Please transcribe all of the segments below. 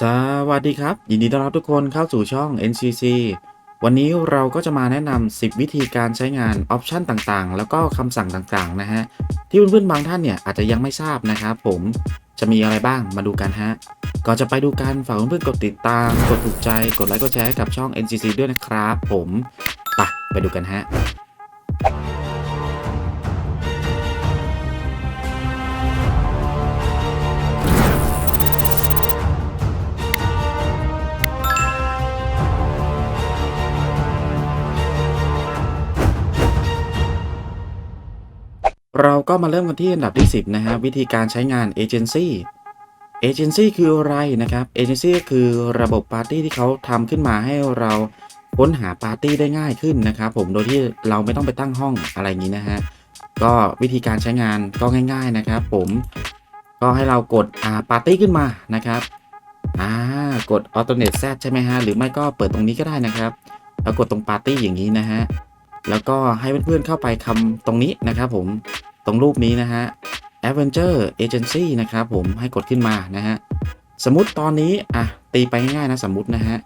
สวัสดีครับ ยินดีต้อนรับทุกคนเข้าสู่ช่อง NCC วันนี้เราก็จะมาแนะนำ 10 วิธีการใช้งานออปชันต่างๆ แล้วก็คำสั่งต่างๆ นะฮะ ที่เพื่อนๆบางท่านเนี่ยอาจจะยังไม่ทราบนะครับผมจะมีอะไรบ้างมาดูกันฮะ ก่อนจะไปดูกันฝากเพื่อนๆกดติดตาม กดถูกใจ กดไลค์ กดแชร์ให้กับช่อง NCC ด้วยนะครับผมไปไปดูกันฮะ เราก็มาเริ่มกันที่อันดับที่ 10 นะฮะวิธีการใช้งานเอเจนซี่เอเจนซี่คืออะไรนะครับเอเจนซี่คือระบบปาร์ตี้ที่เขาทำขึ้นมาให้เราค้นหาปาร์ตี้ได้ง่ายขึ้นนะครับผมโดยที่เราไม่ต้องไปตั้งห้องอะไรอย่างนี้นะฮะก็วิธีการใช้งานก็ง่าย ๆนะครับ ผมก็ให้เรากดอ่าปาร์ตี้ขึ้นมานะครับอ่ากด alternate Z ใช่ไหมฮะหรือไม่ก็เปิดตรงนี้ก็ได้นะครับแล้วกดตรงปาร์ตี้อย่างนี้นะฮะแล้วก็ให้เพื่อนๆเข้าไปคำตรงนี้นะครับผม ตรงรูปนี้นะฮะ Adventure Agency นะครับผมให้กดขึ้นมานะฮะ สมมติตอนนี้อะตีไปง่ายๆนะสมมตินะฮะ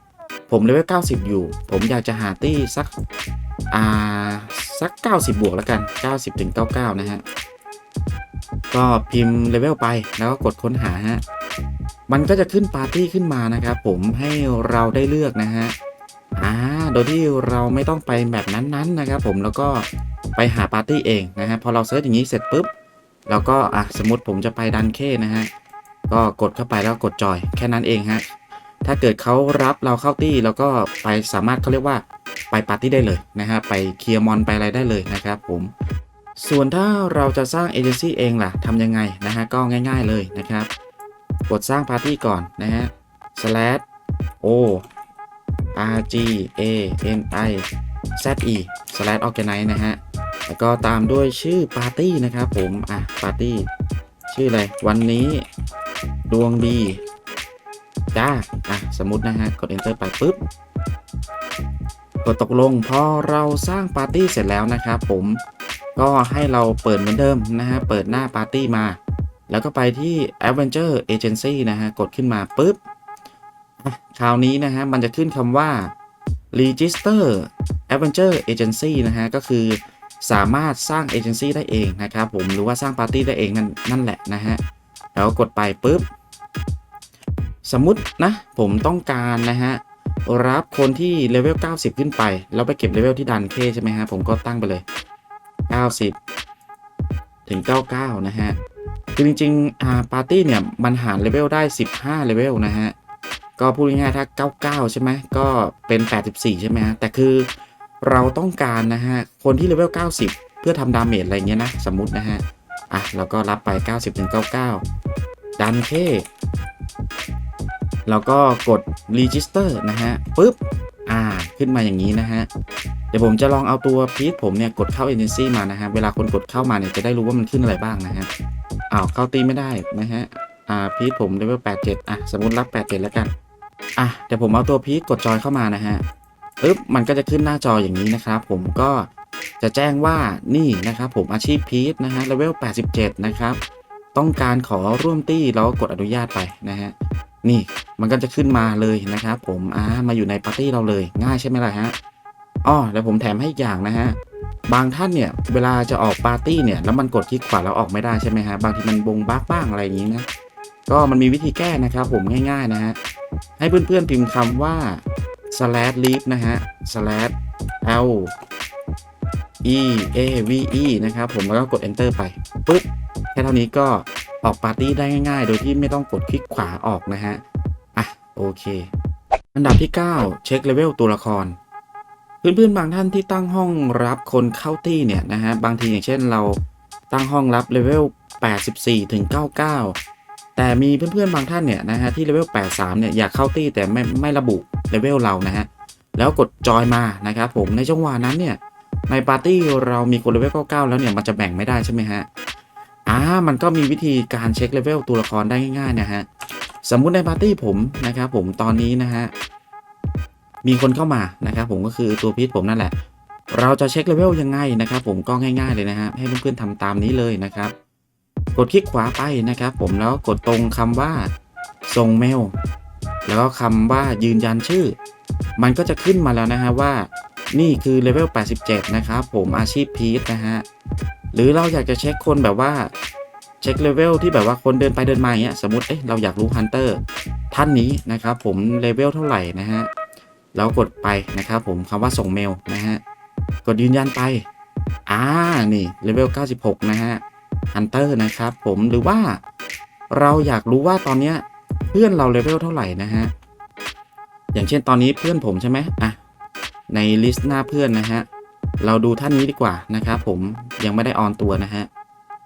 ผมเลเวล90 อยู่ ผมอยากจะหาตี้สัก อ่า สัก 90 บวกแล้วกัน 90ถึง99 นะฮะ ก็พิมพ์เลเวลไปแล้วก็กดค้นหาฮะ มันก็จะขึ้นปาร์ตี้ขึ้นมานะครับผมให้เราได้เลือกนะฮะอ่าโดยที่เราไม่ต้องไปแบบนั้นๆนะครับผมแล้วก็ ไปหาปาร์ตี้เองนะฮะพอเราเซิร์ชอย่างนี้เสร็จปุ๊บเราก็อะสมมติผมจะไปดันเคนะฮะก็กดเข้าไปแล้วกดจอยแค่นั้นเองฮะถ้าเกิดเขารับเราเข้าตี้แล้วก็ไปสามารถเขาเรียกว่าไปปาร์ตี้ได้เลยนะฮะไปเคลียร์มอนไปอะไรได้เลยนะครับผมส่วนถ้าเราจะสร้างเอเจนซี่เองล่ะทำยังไงนะฮะก็ง่าย ๆเลยนะครับ กดสร้างปาร์ตี้ก่อนนะฮะ slash o R G A N I Z E slash organize นะฮะ แล้วก็ตามด้วยชื่อปาร์ตี้นะครับผม อะ ปาร์ตี้ ชื่ออะไร วันนี้ดวงดี จ้า อะ สมมตินะฮะ กด enter ไปปุ๊บ กดตกลง พอเราสร้างปาร์ตี้เสร็จแล้วนะครับผม ก็ให้เราเปิดเหมือนเดิมนะฮะ เปิดหน้าปาร์ตี้มา แล้วก็ไปที่ Adventure Agency นะฮะ กดขึ้นมาปุ๊บ คราวนี้นะฮะ มันจะขึ้นคำว่า register adventure agency นะฮะ ก็คือ สามารถสร้างเอเจนซี่ได้เองนะครับผมหรือว่าสร้างปาร์ตี้ได้เองนั่นนั่นแหละนะฮะแล้วกดไปปุ๊บ สมมุตินะ ผมต้องการนะฮะรับคนที่เลเวล 90 ขึ้นไป แล้วไปเก็บเลเวลที่ดันเคใช่ไหมฮะ ผมก็ตั้งไปเลย 90 ถึง 99 นะฮะ คือจริงๆอ่าปาร์ตี้เนี่ย มันหารเลเวลได้ 15 เลเวลนะฮะ ก็พูดง่ายๆถ้า 99 ใช่ไหมก็เป็น 84 ใช่ไหมฮะ แต่คือ เราต้องการนะฮะ คนที่เลเวล 90 เพื่อทำดาเมจอะไรเงี้ยนะ สมมตินะฮะ อะเราก็รับไป 90ถึง99 ดันเคเราก็กด register นะฮะปุ๊บ อ่า ขึ้นมาอย่างนี้นะฮะ เดี๋ยวผมจะลองเอาตัวพีทผมเนี่ย กดเข้า agency มานะฮะ เวลาคนกดเข้ามาเนี่ย จะได้รู้ว่ามันขึ้นอะไรบ้างนะฮะ อ้าว เข้าตีไม่ได้นะฮะ อ่า พีทผมเลเวล 87 อะ สมมติรับ 87 แล้วกัน อะ เดี๋ยวผมเอาตัวพีทกดจอยเข้ามานะฮะ ปึ๊บมันก็จะขึ้นหน้าจออย่างนี้นะครับ ผมก็จะแจ้งว่านี่นะครับ ผมอาชีพพีทนะฮะเลเวล 87 นะครับ ต้องการขอร่วมตี้แล้วก็กดอนุญาตไปนะฮะนี่มันก็จะขึ้นมาเลยนะครับ ผมอ่ามาอยู่ในปาร์ตี้เราเลยง่ายใช่ไหมล่ะฮะอ้อแล้วผมแถมให้อีกอย่างนะฮะบางท่านเนี่ยเวลาจะออกปาร์ตี้เนี่ยแล้วมันกดคลิกขวาแล้วออกไม่ได้ใช่ไหมฮะบางทีมันบงบั๊กบ้างอะไรอย่างนี้นะก็มันมีวิธีแก้นะครับ ผมง่าย ๆนะฮะให้เพื่อนๆพิมพ์คำว่า slash leave นะฮะ slash l e a v e นะครับผมแล้วก็กด enter ไปปุ๊บแค่เท่านี้ก็ออกปาร์ตี้ได้ง่ายๆ โดยที่ไม่ต้องกดคลิกขวาออกนะฮะ อะ โอเค อันดับที่ 9 เช็คเลเวลตัวละคร เพื่อนๆ บางท่านที่ตั้งห้องรับคนเข้าตี้เนี่ยนะฮะ บางทีอย่างเช่นเราตั้งห้องรับเลเวล84ถึง99 แต่มีเพื่อนๆบางท่านเนี่ยนะฮะที่เลเวล 83 เนี่ยอยากเข้าตี้แต่ไม่ไม่ระบุเลเวลเรานะฮะแล้วกดจอยมานะครับผมในจังหวะนั้นเนี่ยในปาร์ตี้เรามีคนเลเวล 99 แล้วเนี่ยมันจะแบ่งไม่ได้ใช่ไหมฮะอ่ามันก็มีวิธีการเช็คเลเวลตัวละครได้ง่ายๆนะฮะสมมุติในปาร์ตี้ผมนะครับผมตอนนี้นะฮะมีคนเข้ามานะครับผมก็คือตัวพีทผมนั่นแหละ เราจะเช็คเลเวลยังไงนะครับผมก็ง่ายๆเลยนะฮะให้เพื่อนๆทำตามนี้เลยนะครับ กดคลิกขวาไปนะครับ ผมแล้วกดตรงคำว่าส่งเมล แล้วก็คำว่ายืนยันชื่อ มันก็จะขึ้นมาแล้วนะฮะว่า นี่คือเลเวล 87 นะครับผมอาชีพพีทนะฮะ หรือเราอยากจะเช็คคนแบบว่า เช็คเลเวลที่แบบว่าคนเดินไปเดินมาเงี้ยสมมติเอ๊ะเราอยากรู้ฮันเตอร์ท่านนี้นะครับผมเลเวลเท่าไหร่นะฮะแล้วกดไปนะครับผมคำว่าส่งเมลนะฮะ กดยืนยันไป อ่า นี่เลเวล 96 นะฮะ ฮันเตอร์นะครับผมหรือว่าเราอยากรู้ว่าตอนนี้เพื่อนเราเลเวลเท่าไหร่นะฮะ อย่างเช่นตอนนี้เพื่อนผมใช่ไหมอะในลิสต์หน้าเพื่อนนะฮะ เราดูท่านนี้ดีกว่านะครับผมยังไม่ได้ออนตัวนะฮะ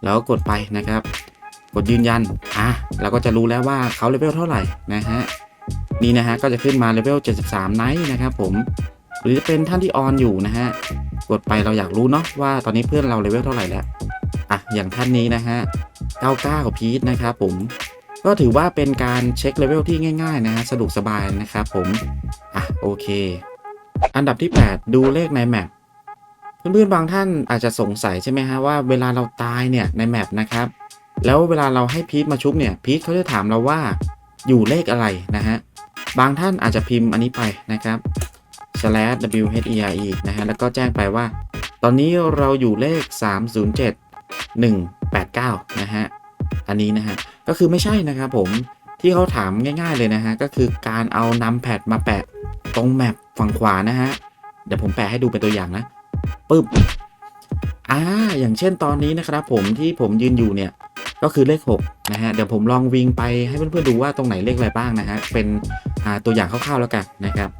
แล้วกดไปนะครับ กดยืนยันอะเราก็จะรู้แล้วว่าเขาเลเวลเท่าไหร่นะฮะนี่นะฮะก็จะขึ้นมาเลเวล 73 ไนท์นะครับผมหรือจะเป็นท่านที่ออนอยู่นะฮะ กดไปเราอยากรู้เนาะว่าตอนนี้เพื่อนเราเลเวลเท่าไหร่แล้ว อย่างท่านนี้นะฮะ 99กับพีทนะครับผมก็ถือว่าเป็นการเช็คเลเวลที่ง่ายๆนะฮะสะดวกสบายนะครับผม อะโอเค อันดับที่ 8 ดูเลขในแมปเพื่อนๆบางท่านอาจจะสงสัยใช่ไหมฮะว่าเวลาเราตายเนี่ยในแมปนะครับ แล้วเวลาเราให้พีทมาชุบเนี่ยพีทเขาจะถามเราว่าอยู่เลขอะไรนะฮะบางท่านอาจจะพิมพ์อันนี้ไปนะครับ slash w h e r e นะฮะแล้วก็แจ้งไปว่า ตอนนี้เราอยู่เลข 307 189 นะฮะ อันนี้นะฮะ ก็คือไม่ใช่นะครับผมที่เขาถามง่าย ๆเลยนะฮะ ก็คือการเอานำแพดมาแปะตรงแมปฝั่งขวานะฮะ เดี๋ยวผมแปะให้ดูเป็นตัวอย่างนะปึ๊บอ่าอย่างเช่นตอนนี้นะครับผมที่ผมยืนอยู่เนี่ยก็คือเลข 6 นะฮะ เดี๋ยวผมลองวิ่งไปให้เพื่อนๆดูว่าตรงไหนเลขอะไรบ้างนะฮะ เป็นตัวอย่างคร่าวๆแล้วกันนะครับ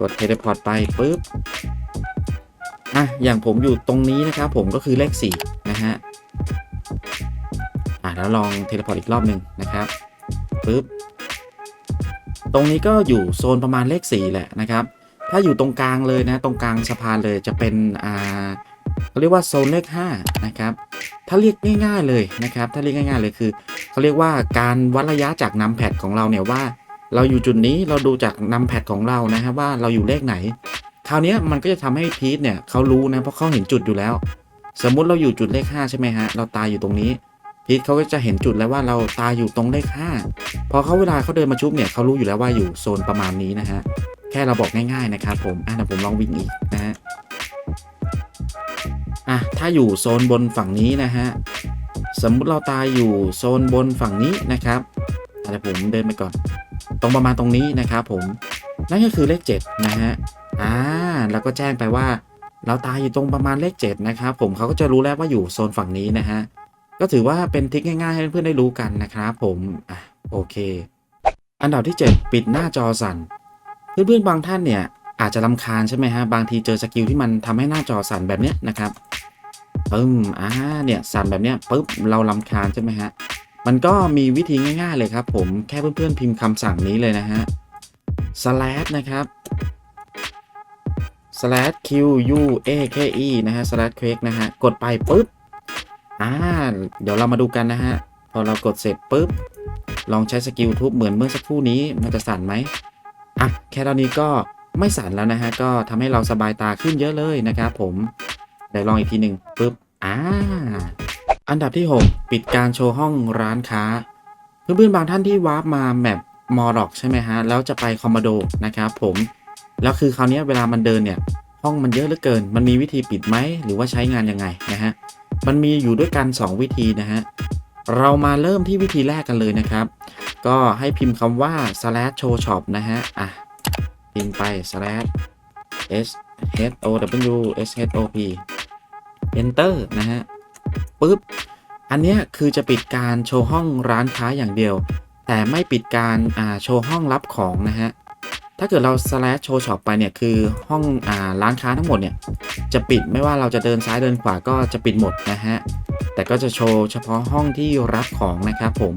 กดเทเลพอร์ตไปปึ๊บ อะอย่างผมอยู่ตรงนี้นะครับผมก็คือเลข 4 นะฮะอะแล้วลองเทเลพอร์ตอีกรอบหนึ่งนะครับปึ๊บตรงนี้ก็อยู่โซนประมาณเลข 4 แหละนะครับ ถ้าอยู่ตรงกลางเลยนะ ตรงกลางสะพานเลยจะเป็นอ่าเขาเรียกว่าโซนเลข5นะครับถ้าเรียกง่ายๆเลยนะครับ ถ้าเรียกง่าย ๆ เลยคือเขาเรียกว่าการวัดระยะจากนำแพดของเราเนี่ยว่า เราอยู่จุดนี้เราดูจากนำแพดของเรานะครับว่าเราอยู่เลขไหน คราวนี้มันก็จะทำให้พีทเนี่ยเขารู้นะเพราะเขาเห็นจุดอยู่แล้ว สมมุติเราอยู่จุดเลข5ใช่ไหมฮะเราตายอยู่ตรงนี้พีทเขาก็จะเห็นจุดแล้วว่าเราตายอยู่ตรงเลข5พอเขาเวลาเขาเดินมาชุบเนี่ยเขารู้อยู่แล้วว่าอยู่โซนประมาณนี้นะฮะแค่เราบอกง่ายๆนะครับผมอะเดี๋ยวผมลองวิ่งอีกนะฮะอะถ้าอยู่โซนบนฝั่งนี้นะฮะสมมุติเราตายอยู่โซนบนฝั่งนี้นะครับอะเดี๋ยวผมเดินไปก่อน ตรงประมาณตรงนี้นะครับผมนั่นก็คือเลข7นะฮะ อ่าแล้วก็แจ้งไปว่า เราตายอยู่ตรงประมาณเลข 7 นะครับ ผมเขาก็จะรู้แล้วว่าอยู่โซนฝั่งนี้นะฮะก็ถือว่าเป็นทริคง่ายๆ ให้เพื่อนๆได้รู้กันนะครับผมอะโอเค อันดับที่ 7 ปิดหน้าจอสั่นเพื่อนๆบางท่านเนี่ยอาจจะลำคาญใช่ไหมฮะบางทีเจอสกิลที่มันทำให้หน้าจอสั่นแบบเนี้ยนะครับปึ้มอ่าเนี่ยสั่นแบบเนี้ยปุ๊บเราลำคาญใช่ไหมฮะมันก็มีวิธีง่าย ๆ เลยครับ ผมแค่เพื่อนๆพิมพ์คำสั่งนี้เลยนะฮะ slash นะครับ slash q u a k e นะฮะ slash quake นะฮะ กดไปปุ๊บ อ่า เดี๋ยวเรามาดูกันนะฮะ พอเรากดเสร็จปุ๊บ ลองใช้สกิลทุบเหมือนเมื่อสักครู่นี้ มันจะสั่นไหมอะ แค่ตอนนี้ก็ไม่สั่นแล้วนะฮะ ก็ทำให้เราสบายตาขึ้นเยอะเลยนะครับผม เดี๋ยวลองอีกทีหนึ่งปุ๊บ อ่า อันดับที่ 6 ปิดการโชว์ห้องร้านค้า เพื่อนๆบางท่านที่วาร์ปมาแมปมอร์ล็อกใช่ไหมฮะ แล้วจะไปคอมมานโดนะครับผม แล้วคือคราวนี้เวลามันเดินเนี่ยห้องมันเยอะเหลือเกิน มันมีวิธีปิดไหมหรือว่าใช้งานยังไงนะฮะมันมีอยู่ด้วยกัน 2 วิธีนะฮะเรามาเริ่มที่วิธีแรกกันเลยนะครับ ก็ให้พิมพ์คำว่า slash show shop นะฮะอะพิมพ์ไป slash s h o w s h o p enter นะฮะปึ๊บ อันนี้คือจะปิดการโชว์ห้องร้านค้าอย่างเดียว แต่ไม่ปิดการอ่าโชว์ห้องรับของนะฮะ ถ้าเกิดเรา slash show shop ไปเนี่ยคือห้องอ่าร้านค้าทั้งหมดเนี่ยจะปิดไม่ว่าเราจะเดินซ้ายเดินขวาก็จะปิดหมดนะฮะ แต่ก็จะโชว์เฉพาะห้องที่รับของนะครับผม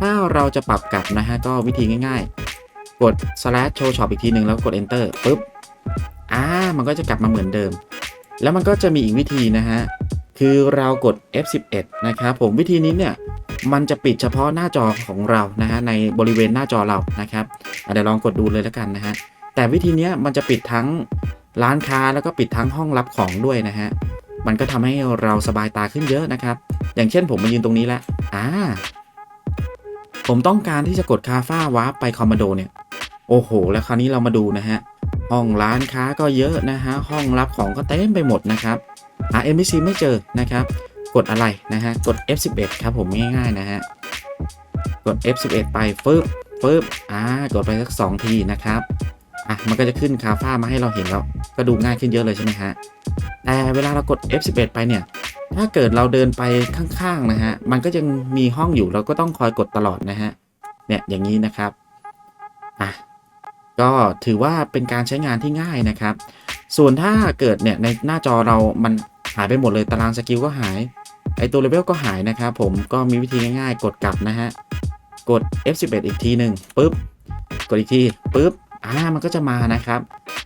ถ้าเราจะปรับกลับนะฮะก็วิธีง่ายๆ กด slash show shop อีกทีหนึ่งแล้วกด enter ปุ๊บอ่ามันก็จะกลับมาเหมือนเดิม แล้วมันก็จะมีอีกวิธีนะฮะ คือเรากด F11 นะครับผมวิธีนี้เนี่ยมันจะปิดเฉพาะหน้าจอของเรานะฮะในบริเวณหน้าจอเรานะครับ เดี๋ยวลองกดดูเลยแล้วกันนะฮะ แต่วิธีนี้มันจะปิดทั้งร้านค้าแล้วก็ปิดทั้งห้องรับของด้วยนะฮะ มันก็ทำให้เราสบายตาขึ้นเยอะนะครับ อย่างเช่นผมมายืนตรงนี้แล้วอ่า ผมต้องการที่จะกดคาฟ้าวาร์ปไปคอมมานโดเนี่ย โอ้โห แล้วคราวนี้เรามาดูนะฮะ ห้องร้านค้าก็เยอะนะฮะ ห้องรับของก็เต็มไปหมดนะครับหา NPC ไม่เจอนะครับ กดอะไรนะฮะ กด F11 ครับผมง่ายๆนะฮะ กด F11 ไปฟึบ ฟึบอ่ากดไปสักสองทีนะครับอะมันก็จะขึ้นคาฟ้ามาให้เราเห็นแล้วก็ดูง่ายขึ้นเยอะเลยใช่ไหมฮะแต่เวลาเรากด F11 ไปเนี่ย ถ้าเกิดเราเดินไปข้างๆนะฮะมันก็ยังมีห้องอยู่เราก็ต้องคอยกดตลอดนะฮะเนี่ยอย่างนี้นะครับอะก็ถือว่าเป็นการใช้งานที่ง่ายนะครับ ส่วนถ้าเกิดเนี่ยในหน้าจอเรามันหายไปหมดเลยตารางสกิลก็หายไอตัวเลเวลก็หายนะครับผมก็มีวิธีง่ายๆ กดกลับนะฮะ กด F11 อีกทีหนึ่งปุ๊บ กดอีกทีปุ๊บอ่ามันก็จะมานะครับ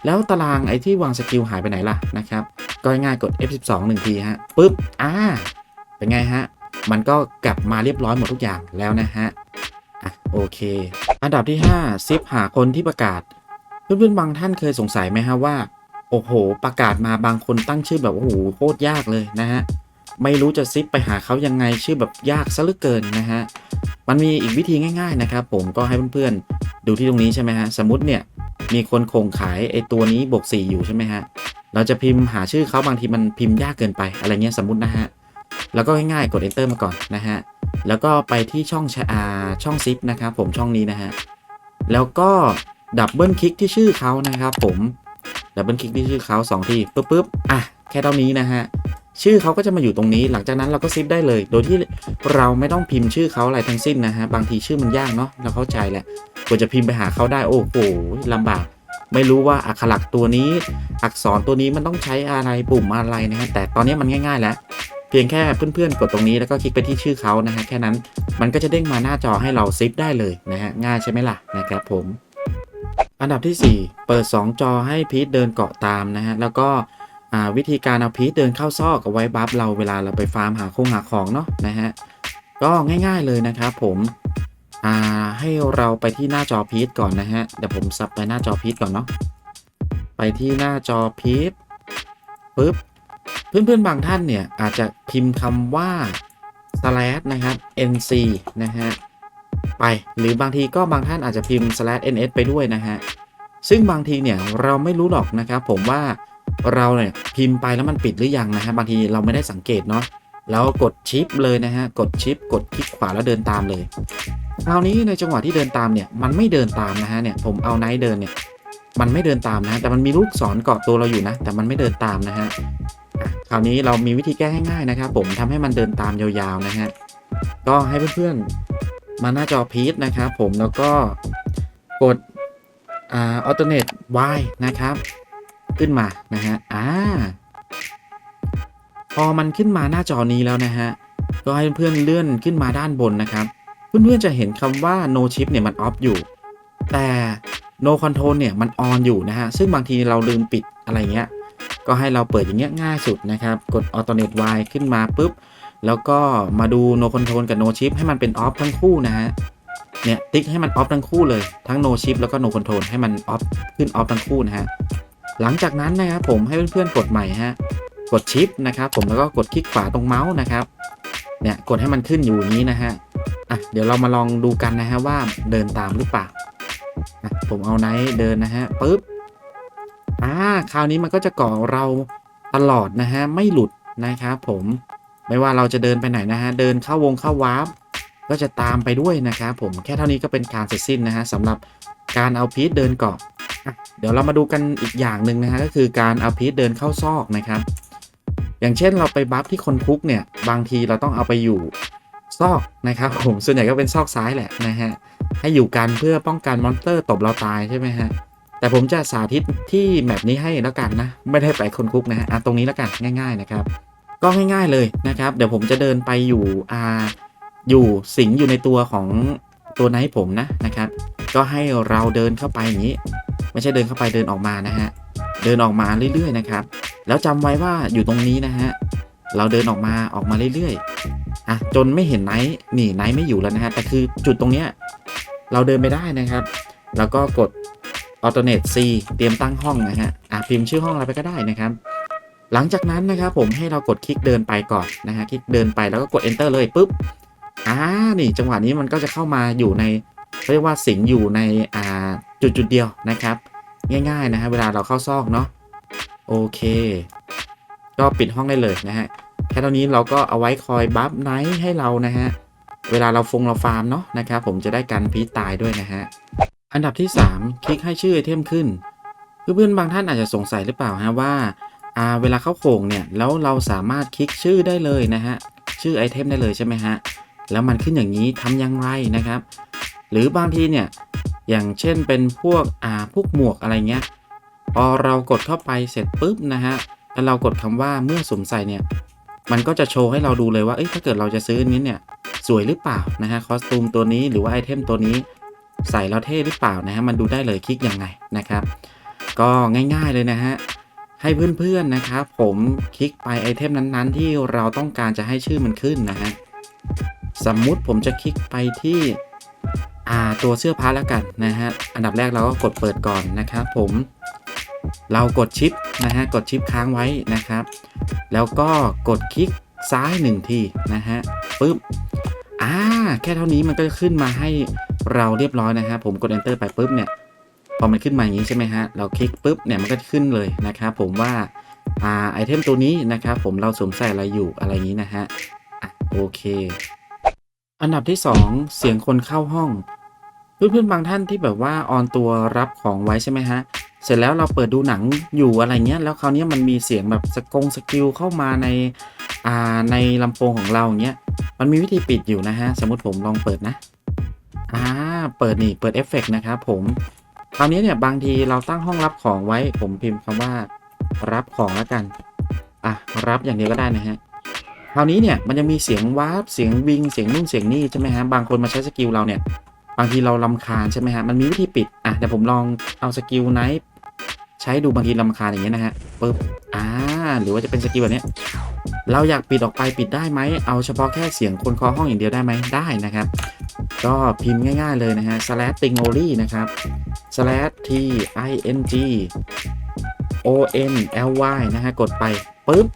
แล้วตารางไอ้ที่วางสกิลหายไปไหนล่ะนะครับ ก็ง่ายๆกด F12 หนึ่งทีฮะปุ๊บอ่าเป็นไงฮะ มันก็กลับมาเรียบร้อยหมดทุกอย่างแล้วนะฮะอะโอเค อันดับที่5ซิปหาคนที่ประกาศ เพื่อนๆบางท่านเคยสงสัยไหมฮะว่า โอ้โห ประกาศมาบางคนตั้งชื่อแบบโอ้โหโคตรยากเลยนะฮะไม่รู้จะซิปไปหาเขายังไงชื่อแบบยากซะเหลือเกินนะฮะ มันมีอีกวิธีง่าย ๆ นะครับ ผมก็ให้เพื่อนๆดูที่ตรงนี้ใช่ไหมฮะสมมติเนี่ยมีคนคงขายไอ้ตัวนี้บวก4อยู่ใช่ไหมฮะเราจะพิมพ์หาชื่อเขาบางทีมันพิมพ์ยากเกินไปอะไรเงี้ยสมมตินะฮะแล้วก็ง่ายๆกด enter มาก่อนนะฮะแล้วก็ไปที่ช่องช่าช่องซิปนะครับผมช่องนี้นะฮะแล้วก็ดับเบิลคลิกที่ชื่อเขานะครับผมดับเบิลคลิกที่ชื่อเขาสองทีปุ๊บปุ๊บอะแค่เท่านี้นะฮะ ชื่อเขาก็จะมาอยู่ตรงนี้ หลังจากนั้นเราก็ซิปได้เลย โดยที่เราไม่ต้องพิมพ์ชื่อเขาอะไรทั้งสิ้นนะฮะ บางทีชื่อมันยากเนาะ เราเข้าใจแหละ กว่าจะพิมพ์ไปหาเขาได้ โอ้โหลำบาก ไม่รู้ว่าอักขระตัวนี้ อักษรตัวนี้มันต้องใช้อะไร ปุ่มอะไรนะฮะ แต่ตอนนี้มันง่าย ๆ แล้ว เพียงแค่เพื่อนๆ กดตรงนี้แล้วก็คลิกไปที่ชื่อเขานะฮะ แค่นั้น มันก็จะเด้งมาหน้าจอให้เราซิปได้เลยนะฮะ ง่ายใช่ไหมล่ะนะครับผมอันดับทีสี่4 เปิด 2 จอให้พีทเดินเกาะตามนะฮะ แล้วก็ วิธีการเอาพีทเดินเข้าซอกเอาไว้บัฟเราเวลาเราไปฟาร์มหาคงหาของเนาะนะฮะก็ง่ายๆเลยนะครับผมให้เราไปที่หน้าจอพีทก่อนนะฮะเดี๋ยวผมสับไปหน้าจอพีทก่อนเนาะไปที่หน้าจอพีทปึ๊บเพื่อนๆบางท่านเนี่ยอาจจะพิมพ์คำว่า slash นะครับ nc นะฮะไปหรือบางทีก็บางท่านอาจจะพิมพ์ slash ns ไปด้วยนะฮะซึ่งบางทีเนี่ยเราไม่รู้หรอกนะครับผมว่า เราเนี่ยพิมพ์ไปแล้วมันปิดหรือยังนะฮะบางทีเราไม่ได้สังเกตเนาะแล้วกดชิปเลยนะฮะกดชิปกดคลิกขวาแล้วเดินตามเลยคราวนี้ในจังหวะที่เดินตามเนี่ยมันไม่เดินตามนะฮะเนี่ยผมเอาไนท์เดินเนี่ยมันไม่เดินตามนะแต่มันมีลูกศรเกาะตัวเราอยู่นะ แต่มันไม่เดินตามนะฮะคราวนี้เรามีวิธีแก้ง่ายๆนะครับ ผมทำให้มันเดินตามยาวๆนะฮะก็ให้เพื่อนๆมาหน้าจอพีทนะครับผมแล้วก็กดอ่า alternate y นะครับ ขึ้นมานะฮะอ่าพอมันขึ้นมาหน้าจอนี้แล้วนะฮะก็ให้เพื่อนเลื่อนขึ้นมาด้านบนนะครับ เพื่อนๆจะเห็นคำว่า no chip เนี่ยมัน off อยู่ แต่ no control เนี่ยมัน on อยู่นะฮะ ซึ่งบางทีเราลืมปิดอะไรเงี้ย ก็ให้เราเปิดอย่างเงี้ยง่ายสุดนะครับ กด alternate y ขึ้นมาปุ๊บ แล้วก็มาดู no control กับ no chip ให้มันเป็น off ทั้งคู่นะฮะ เนี่ยติ๊กให้มัน off ทั้งคู่เลย ทั้ง no chip แล้วก็ no control ให้มัน off ขึ้น off ทั้งคู่นะฮะ หลังจากนั้นนะครับผมให้เพื่อนๆกดใหม่ฮะกดชิปนะครับผมแล้วก็กดคลิกขวาตรงเมาส์นะครับเนี่ยกดให้มันขึ้นอยู่นี้นะฮะอะเดี๋ยวเรามาลองดูกันนะฮะว่าเดินตามหรือเปล่าผมเอาไนท์เดินนะฮะปุ๊บอ่าคราวนี้มันก็จะเกาะเราตลอดนะฮะไม่หลุดนะครับผมไม่ว่าเราจะเดินไปไหนนะฮะเดินเข้าวงเข้าวาร์ปก็จะตามไปด้วยนะครับผมแค่เท่านี้ก็เป็นการเสร็จสิ้นนะฮะสำหรับการเอาพีทเดินเกาะ เดี๋ยวเรามาดูกันอีกอย่างหนึ่งนะฮะก็คือการเอาพีทเดินเข้าซอกนะครับ อย่างเช่นเราไปบัฟที่คนคุกเนี่ยบางทีเราต้องเอาไปอยู่ซอกนะครับผมส่วนใหญ่ก็เป็นซอกซ้ายแหละนะฮะให้อยู่กันเพื่อป้องกันมอนสเตอร์ตบเราตายใช่ไหมฮะแต่ผมจะสาธิตที่แมปนี้ให้แล้วกันนะ ไม่ได้ไปคนคุกนะฮะตรงนี้แล้วกันง่าย ๆนะครับ ก็ง่ายๆเลยนะครับ เดี๋ยวผมจะเดินไปอยู่อ่าอยู่สิงอยู่ในตัวของตัวไนท์ผมนะนะครับ ก็ให้เราเดินเข้าไปอย่างนี้ ไม่ใช่เดินเข้าไปเดินออกมานะฮะ เดินออกมาเรื่อยๆนะครับ แล้วจำไว้ว่าอยู่ตรงนี้นะฮะ เราเดินออกมาออกมาเรื่อยๆ อะจนไม่เห็นไนท์นี่ไนท์ไม่อยู่แล้วนะฮะ แต่คือจุดตรงเนี้ยเราเดินไปได้นะครับ แล้วก็กด alternate C เตรียมตั้งห้องนะฮะ อะพิมพ์ชื่อห้องอะไรไปก็ได้นะครับ หลังจากนั้นนะครับผมให้เรากดคลิกเดินไปก่อนนะฮะ คลิกเดินไปแล้วก็กด enter เลยปุ๊บ อ่า นี่จังหวะนี้มันก็จะเข้ามาอยู่ใน เรียกว่าสิงอยู่ในอ่าจุดจุดเดียวนะครับ ง่ายๆนะฮะเวลาเราเข้าซอกเนาะโอเค ก็ปิดห้องได้เลยนะฮะแค่เท่านี้เราก็เอาไว้คอยบัฟไนท์ให้เรานะฮะเวลาเราฟงเราฟาร์มเนาะนะครับผมจะได้กันพีทตายด้วยนะฮะอันดับที่ 3 คลิกให้ชื่อไอเทมขึ้นเพื่อนๆบางท่านอาจจะสงสัยหรือเปล่าฮะว่าเวลาเข้าโขงเนี่ยแล้วเราสามารถคลิกชื่อได้เลยนะฮะชื่อไอเทมได้เลยใช่ไหมฮะแล้วมันขึ้นอย่างนี้ทำอย่างไรนะครับ หรือบางทีเนี่ยอย่างเช่นเป็นพวกอ่าพวกหมวกอะไรเงี้ยพอเรากดเข้าไปเสร็จปุ๊บนะฮะแล้วเรากดคำว่าเมื่อสวมใส่เนี่ยมันก็จะโชว์ให้เราดูเลยว่าเอ้ยถ้าเกิดเราจะซื้อนี้เนี่ยสวยหรือเปล่านะฮะคอสตูมตัวนี้หรือว่าไอเทมตัวนี้ใส่แล้วเท่หรือเปล่านะฮะมันดูได้เลยคลิกยังไงนะครับ ก็ง่ายๆเลยนะฮะให้เพื่อนๆนะครับผมคลิกไปไอเทมนั้นๆ ที่เราต้องการจะให้ชื่อมันขึ้นนะฮะสมมุติผมจะคลิกไปที่ ตัวเสื้อผ้าแล้วกันนะฮะ อันดับแรกเราก็กดเปิดก่อนนะครับผม เรากดชิปนะฮะ กดชิปค้างไว้นะครับ แล้วก็กดคลิกซ้ายหนึ่งทีนะฮะปึ๊บ อ่า แค่เท่านี้มันก็จะขึ้นมาให้เราเรียบร้อยนะฮะ ผมกด enter ไปปุ๊บเนี่ย พอมันขึ้นมาอย่างนี้ใช่ไหมฮะ เราคลิกปุ๊บเนี่ยมันก็ขึ้นเลยนะครับผมว่าอ่าไอเทมตัวนี้นะครับผมเราสวมใส่อะไรอยู่อะไรนี้นะฮะอะโอเค อันดับที่ 2 เสียงคนเข้าห้อง เพื่อนๆบางท่านที่แบบว่าออนตัวรับของไว้ใช่ไหมฮะ เสร็จแล้วเราเปิดดูหนังอยู่อะไรเงี้ย แล้วคราวนี้มันมีเสียงแบบสกงสกิลเข้ามาในอ่าในลำโพงของเราเงี้ย มันมีวิธีปิดอยู่นะฮะ สมมติผมลองเปิดนะ อ่า เปิดนี่ เปิดเอฟเฟกต์นะครับผม คราวนี้เนี่ยบางทีเราตั้งห้องรับของไว้ ผมพิมพ์คำว่า รับของแล้วกัน อะ รับอย่างเดียวก็ได้นะฮะคราวนี้เนี่ยมันจะมีเสียงวาร์ปเสียงวิงเสียงนู่นเสียงนี่ใช่ไหมฮะบางคนมาใช้สกิลเราเนี่ย บางทีเราลำคาญใช่ไหมฮะ มันมีวิธีปิด อะเดี๋ยวผมลองเอาสกิลไนท์ใช้ดูบางทีลำคาญอย่างเงี้ยนะฮะปึ๊บ อ่า หรือว่าจะเป็นสกิลแบบเนี้ยเราอยากปิดออกไปปิดได้ไหม เอาเฉพาะแค่เสียงคนเคอห้องอย่างเดียวได้ไหมได้นะครับ ก็พิมพ์ง่าย ๆเลยนะฮะ slash ting only นะครับ slash t i n g o n l y นะฮะ กดไปปุ๊บ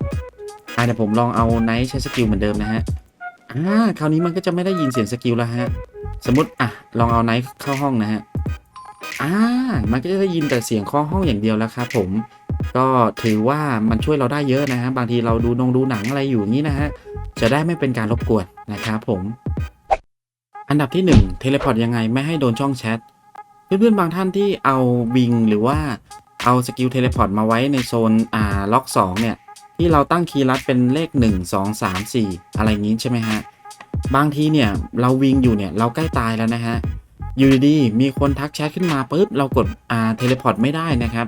อ่าเดี๋ยวผมลองเอาไนท์ใช้สกิลเหมือนเดิมนะฮะ อ่าคราวนี้มันก็จะไม่ได้ยินเสียงสกิลแล้วฮะ สมมติอะลองเอาไนท์เข้าห้องนะฮะอ่ามันก็จะได้ยินแต่เสียงเคาะห้องอย่างเดียวแล้วครับผมก็ถือว่ามันช่วยเราได้เยอะนะฮะบางทีเราดูนงดูหนังอะไรอยู่นี้นะฮะจะได้ไม่เป็นการรบกวนนะครับผม อันดับที่1เทเลพอร์ตยังไงไม่ให้โดนช่องแชทเพื่อนๆบางท่านที่เอาวิงหรือว่าเอาสกิลเทเลพอร์ตมาไว้ในโซนอ่าล็อก2เนี่ย ที่เราตั้งคีย์ลัดเป็นเลข 1 2 3 4 อะไรอย่างนี้ใช่ไหมฮะ บางทีเนี่ยเราวิ่งอยู่เนี่ยเราใกล้ตายแล้วนะฮะ อยู่ดีๆมีคนทักแชทขึ้นมาปุ๊บเรากดอ่าเทเลพอร์ตไม่ได้นะครับ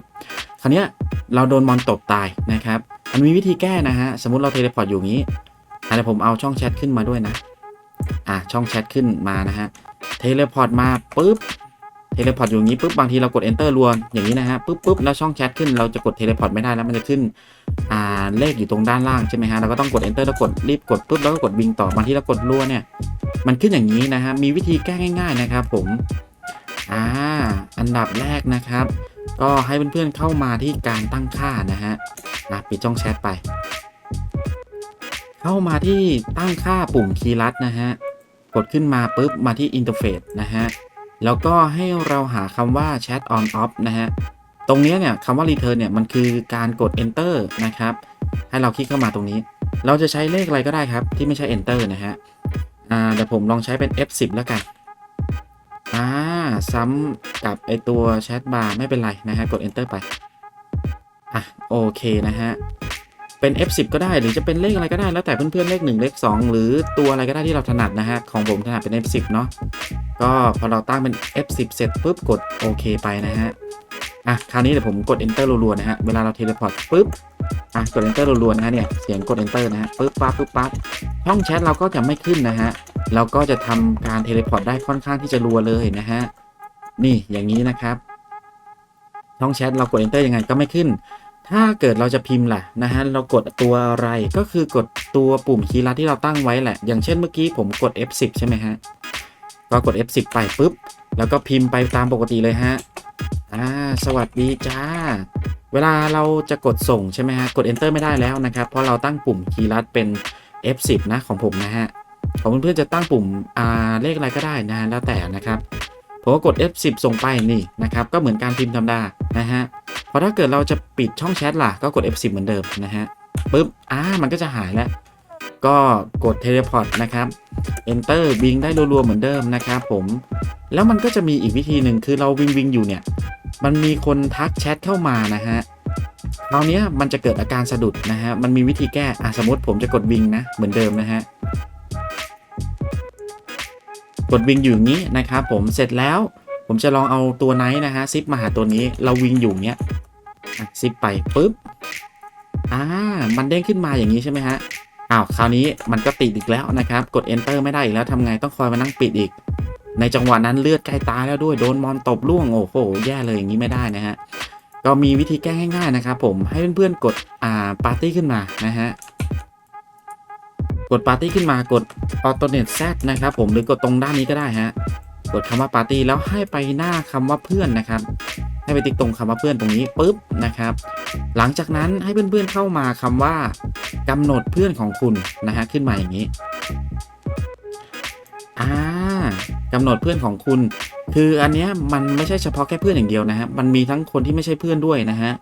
คราวเนี้ยเราโดนมอนตบตายนะครับ มันมีวิธีแก้นะฮะ สมมติเราเทเลพอร์ตอยู่งนี้อะเดี๋ยวผมเอาช่องแชทขึ้นมาด้วยนะ อะช่องแชทขึ้นมานะฮะ เทเลพอร์ตมาปุ๊บ เทเลพอร์ตอยู่อย่างนี้ปุ๊บบางทีเรากด enter รวมอย่างนี้นะฮะปุ๊บปุ๊บแล้วช่องแชทขึ้นเราจะกดเทเลพอร์ตไม่ได้แล้วมันจะขึ้นอ่าเลขอยู่ตรงด้านล่างใช่ไหมฮะเราก็ต้องกด enter แล้วกดรีบกดปุ๊บแล้วก็กดวิ่งต่อบางทีเรากดรัวเนี่ยมันขึ้นอย่างนี้นะฮะมีวิธีแก้ง่าย ๆนะครับ ผมอ่าอันดับแรกนะครับ ก็ให้เพื่อนๆเข้ามาที่การตั้งค่านะฮะอะปิดช่องแชทไป เข้ามาที่ตั้งค่าปุ่มคีย์ลัดนะฮะกดขึ้นมาปุ๊บมาที่อินเทอร์เฟซนะฮะ แล้วก็ให้เราหาคำว่า chat on off นะฮะ ตรงนี้เนี่ยคำว่า return เนี่ยมันคือการกด enter นะครับ ให้เราคลิกเข้ามาตรงนี้ เราจะใช้เลขอะไรก็ได้ครับ ที่ไม่ใช่ enter นะฮะ อ่าเดี๋ยวผมลองใช้เป็น F10 แล้วกัน อ่า ซ้ำกับไอตัวแชทบาร์ไม่เป็นไรนะฮะ กด enter ไป อะ โอเคนะฮะ เป็น F10 ก็ได้หรือจะเป็นเลขอะไรก็ได้แล้วแต่เพื่อนๆเลข 1 เลข 2 หรือตัวอะไรก็ได้ที่เราถนัดนะฮะของผมถนัดเป็น F10 เนาะก็พอเราตั้งเป็น F10 เสร็จปุ๊บกดโอเคไปนะฮะอะคราวนี้เดี๋ยวผมกด enter รัวๆนะฮะเวลาเราเทเลพอร์ตปุ๊บอะกด enter รัวๆนะฮะเนี่ยเสียงกด enter นะฮะปุ๊บปั๊บปุ๊บปั๊บช่องแชทเราก็จะไม่ขึ้นนะฮะเราก็จะทำการเทเลพอร์ตได้ค่อนข้างที่จะรัวเลยนะฮะนี่อย่างนี้นะครับช่องแชทเรากด enter ยังไงก็ไม่ขึ้น ถ้าเกิดเราจะพิมพ์ล่ะนะฮะเรากดตัวอะไรก็คือกดตัวปุ่มคีย์ลัดที่เราตั้งไว้แหละ อย่างเช่นเมื่อกี้ผมกด F10 ใช่ไหมฮะก็กด F10 ไปปุ๊บ แล้วก็พิมพ์ไปตามปกติเลยฮะอ่าสวัสดีจ้า เวลาเราจะกดส่งใช่ไหมฮะกด enter ไม่ได้แล้วนะครับ เพราะเราตั้งปุ่มคีย์ลัดเป็น F10 นะของผมนะฮะของเพื่อนๆจะตั้งปุ่มอ่าเลขอะไรก็ได้นะฮะแล้วแต่นะครับผมก็กด F10 ส่งไปนี่นะครับก็เหมือนการพิมพ์ธรรมดานะฮะ พอถ้าเกิดเราจะปิดช่องแชทล่ะ ก็กด F10 เหมือนเดิมนะฮะปุ๊บอ่ามันก็จะหายแล้ว ก็กด Teleport นะครับ Enter วิงได้รัวๆเหมือนเดิมนะครับผมแล้วมันก็จะมีอีกวิธีหนึ่งคือเราวิงวิงอยู่เนี่ย มันมีคนทักแชทเข้ามานะฮะคราวนี้มันจะเกิดอาการสะดุดนะฮะ มันมีวิธีแก้อะสมมติผมจะกดวิงนะ เหมือนเดิมนะฮะ กดวิงอยู่อย่างนี้นะครับผม เสร็จแล้ว ผมจะลองเอาตัวไนท์นะฮะซิปมาหาตัวนี้เราวิ่งอยู่เนี้ยซิปไปปุ๊บอ่ามันเด้งขึ้นมาอย่างนี้ใช่ไหมฮะอ้าวคราวนี้มันก็ติดอีกแล้วนะครับ กด enter ไม่ได้อีกแล้วทำไงต้องคอยมานั่งปิดอีก ในจังหวะนั้นเลือดใกล้ตายแล้วด้วยโดนมอนตบล่วงโอ้โหแย่เลยอย่างนี้ไม่ได้นะฮะก็มีวิธีแก้ง่ายๆนะครับผมให้เพื่อนๆกดอ่าปาร์ตี้ขึ้นมานะฮะกดปาร์ตี้ขึ้นมากด alternate z นะครับผมหรือกดตรงด้านนี้ก็ได้ฮะ กดคำว่าปาร์ตี้แล้วให้ไปหน้าคำว่าเพื่อนนะครับ ให้ไปติ๊กตรงคำว่าเพื่อนตรงนี้ปุ๊บนะครับ หลังจากนั้นให้เพื่อนๆเข้ามาคำว่ากำหนดเพื่อนของคุณนะฮะขึ้นมาอย่างนี้อ่ากำหนดเพื่อนของคุณ คืออันเนี้ยมันไม่ใช่เฉพาะแค่เพื่อนอย่างเดียวนะฮะมันมีทั้งคนที่ไม่ใช่เพื่อนด้วยนะฮะ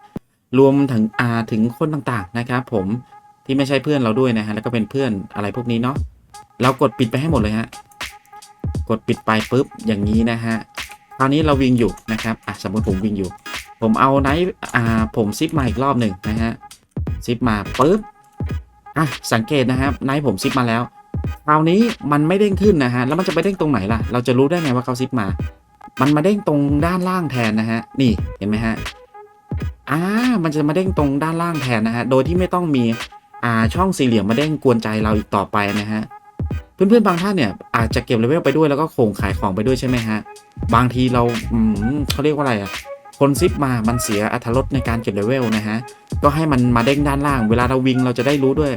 รวมถึงอาถึงคนต่างๆนะครับผมที่ไม่ใช่เพื่อนเราด้วยนะฮะแล้วก็เป็นเพื่อนอะไรพวกนี้เนาะเรากดปิดไปให้หมดเลยฮะ กดปิดไปปุ๊บอย่างนี้นะฮะคราวนี้เราวิ่งอยู่นะครับอะสมมติผมวิ่งอยู่ ผมเอาไนท์อ่าผมซิปมาอีกรอบหนึ่งนะฮะซิปมาปุ๊บอะสังเกตนะครับไนท์ผมซิปมาแล้วคราวนี้มันไม่เด้งขึ้นนะฮะแล้วมันจะไปเด้งตรงไหนล่ะ เราจะรู้ได้ไงว่าเขาซิปมา มันมาเด้งตรงด้านล่างแทนนะฮะนี่เห็นไหมฮะอ่ามันจะมาเด้งตรงด้านล่างแทนนะฮะโดยที่ไม่ต้องมีอ่าช่องสี่เหลี่ยมมาเด้งกวนใจเราอีกต่อไปนะฮะ เพื่อนๆบางท่านเนี่ยอาจจะเก็บเลเวลไปด้วยแล้วก็โขงขายของไปด้วยใช่ไหมฮะ บางทีเราอืมเขาเรียกว่าอะไรอะคนซิปมามันเสียอัตรสในการเก็บเลเวลนะฮะ ก็ให้มันมาเด้งด้านล่าง เวลาเราวิ่งเราจะได้รู้ด้วย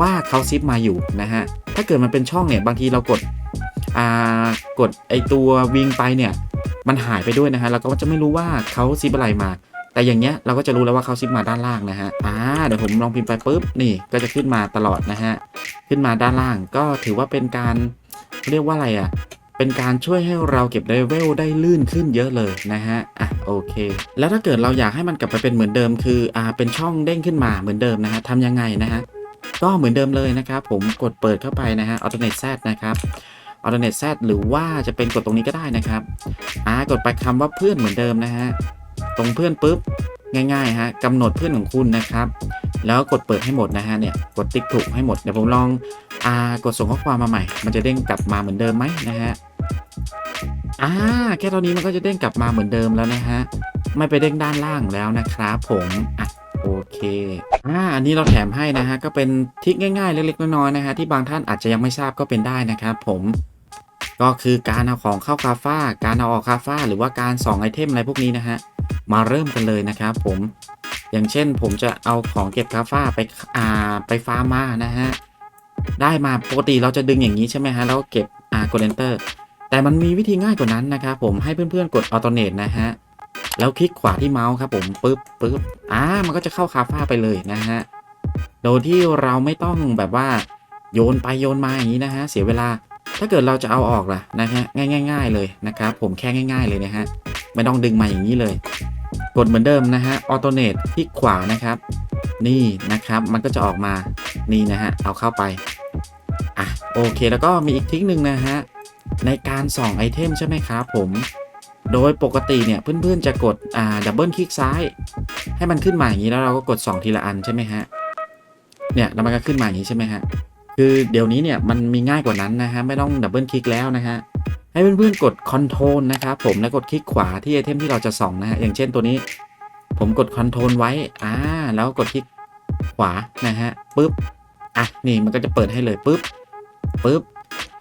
ว่าเขาซิปมาอยู่นะฮะ ถ้าเกิดมันเป็นช่องเนี่ยบางทีเรากดอ่ากดไอตัววิ่งไปเนี่ยมันหายไปด้วยนะฮะเราก็จะไม่รู้ว่าเขาซิปอะไรมา แต่อย่างเงี้ยเราก็จะรู้แล้วว่าเขาซิปมาด้านล่างนะฮะอ่าเดี๋ยวผมลองพิมพ์ไปปุ๊บนี่ก็จะขึ้นมาตลอดนะฮะ ขึ้นมาด้านล่าง ก็ถือว่าเป็นการเรียกว่าอะไรอะ เป็นการช่วยให้เราเก็บเลเวลได้ลื่นขึ้นเยอะเลยนะฮะ อะโอเค แล้วถ้าเกิดเราอยากให้มันกลับไปเป็นเหมือนเดิม คืออ่าเป็นช่องเด้งขึ้นมาเหมือนเดิมนะฮะทำยังไงนะฮะ ก็เหมือนเดิมเลยนะครับ ผมกดเปิดเข้าไปนะฮะ alternate z นะครับ alternate z หรือว่าจะเป็นกดตรงนี้ก็ได้นะครับ อ่ากดไปคำว่าเพื่อนเหมือนเดิมนะฮะ ตรงเพื่อนปุ๊บง่ายๆฮะกำหนดเพื่อนของคุณนะครับ แล้วกดเปิดให้หมดนะฮะเนี่ยกดติ๊กถูกให้หมดเดี๋ยวผมลองอ่ากดส่งข้อความมาใหม่ มันจะเด้งกลับมาเหมือนเดิมไหมนะฮะอ่าแค่ตอนนี้มันก็จะเด้งกลับมาเหมือนเดิมแล้วนะฮะไม่ไปเด้งด้านล่างแล้วนะครับผมอะโอเคอ่าอันนี้เราแถมให้นะฮะก็เป็นทริคง่ายๆเล็กๆน้อยๆนะฮะที่บางท่านอาจจะยังไม่ทราบก็เป็นได้นะครับผม ก็คือการเอาของเข้าคาฟ้า การเอาออกคาฟ้า หรือว่าการส่องไอเทมอะไรพวกนี้นะฮะ มาเริ่มกันเลยนะครับผม อย่างเช่นผมจะเอาของเก็บคาฟ้าไปอ่าไปฟาร์มมานะฮะ ได้มาปกติเราจะดึงอย่างนี้ใช่ไหมฮะ แล้วเก็บอ่ากด enter แต่มันมีวิธีง่ายกว่านั้นนะครับผม ให้เพื่อนๆกด alternate นะฮะ แล้วคลิกขวาที่เมาส์ครับผมปึ๊บปึ๊บอ่า มันก็จะเข้าคาฟ้าไปเลยนะฮะ โดยที่เราไม่ต้องแบบว่าโยนไปโยนมาอย่างนี้นะฮะ เสียเวลา ถ้าเกิดเราจะเอาออกล่ะนะฮะง่าย ๆ เลยนะครับผมแค่ง่าย ๆเลยนะฮะไม่ต้องดึงมาอย่างนี้เลย กดเหมือนเดิมนะฮะ alternate คลิกขวานะครับ นี่นะครับมันก็จะออกมานี่นะฮะเอาเข้าไปอะโอเคแล้วก็มีอีกทริคหนึ่งนะฮะในการส่องไอเทมใช่ไหมครับผมโดยปกติเนี่ยเพื่อนๆจะกดอ่าดับเบิลคลิกซ้าย ให้มันขึ้นมาอย่างนี้แล้วเราก็กดส่องทีละอันใช่ไหมฮะเนี่ยแล้วมันก็ขึ้นมาอย่างนี้ใช่ไหมฮะ คือเดี๋ยวนี้เนี่ยมันมีง่ายกว่านั้นนะฮะไม่ต้องดับเบิลคลิกแล้วนะฮะให้เพื่อนๆกดคอนโทรลนะครับผมแล้วกดคลิกขวาที่ไอเทมที่เราจะส่องนะฮะอย่างเช่นตัวนี้ ผมกดคอนโทรลไว้อ่าแล้วกดคลิกขวานะฮะปุ๊บอะนี่มันก็จะเปิดให้เลยปุ๊บปุ๊บ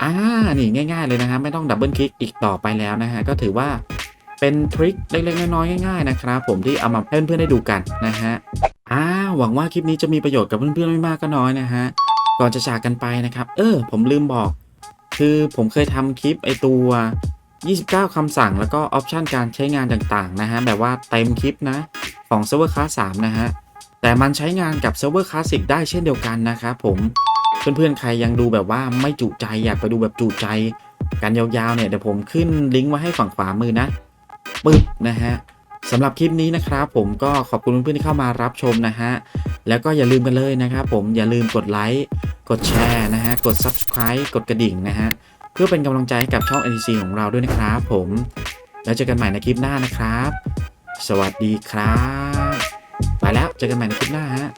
อ่านี่ง่าย ๆเลยนะฮะไม่ต้องดับเบิลคลิกอีกต่อไปแล้วนะฮะก็ถือว่าเป็นทริคเล็กๆน้อยๆง่ายๆนะครับผมที่เอามาให้เพื่อนๆได้ดูกันนะฮะอ่าหวังว่าคลิปนี้จะมีประโยชน์กับเพื่อนๆไม่มากก็น้อยนะฮะ ก่อนจะจากกันไปนะครับ เออ ผมลืมบอก คือผมเคยทำคลิปไอตัว 29 คำสั่งแล้วก็ออปชันการใช้งานต่างๆ นะฮะ แบบว่าเต็มคลิปนะ ของเซิร์ฟเวอร์คลาส3นะฮะ แต่มันใช้งานกับเซิร์ฟเวอร์คลาสสิกได้เช่นเดียวกันนะครับผมเพื่อนๆ ใครยังดูแบบว่าไม่จุใจอยากไปดูแบบจุใจ กันยาวๆ เนี่ย เดี๋ยวผมขึ้นลิงก์ไว้ให้ฝั่งขวามือนะปึ๊บนะฮะ สำหรับคลิปนี้นะครับผมก็ขอบคุณเพื่อนๆที่เข้ามารับชมนะฮะ แล้วก็อย่าลืมกันเลยนะครับผมอย่าลืมกดไลค์กดแชร์นะฮะ กด Subscribe กดกระดิ่งนะฮะ เพื่อเป็นกำลังใจให้กับช่อง NTC ของเราด้วยนะครับผม แล้วเจอกันใหม่ในคลิปหน้านะครับ สวัสดีครับ ไปแล้วเจอกันใหม่ในคลิปหน้าฮะ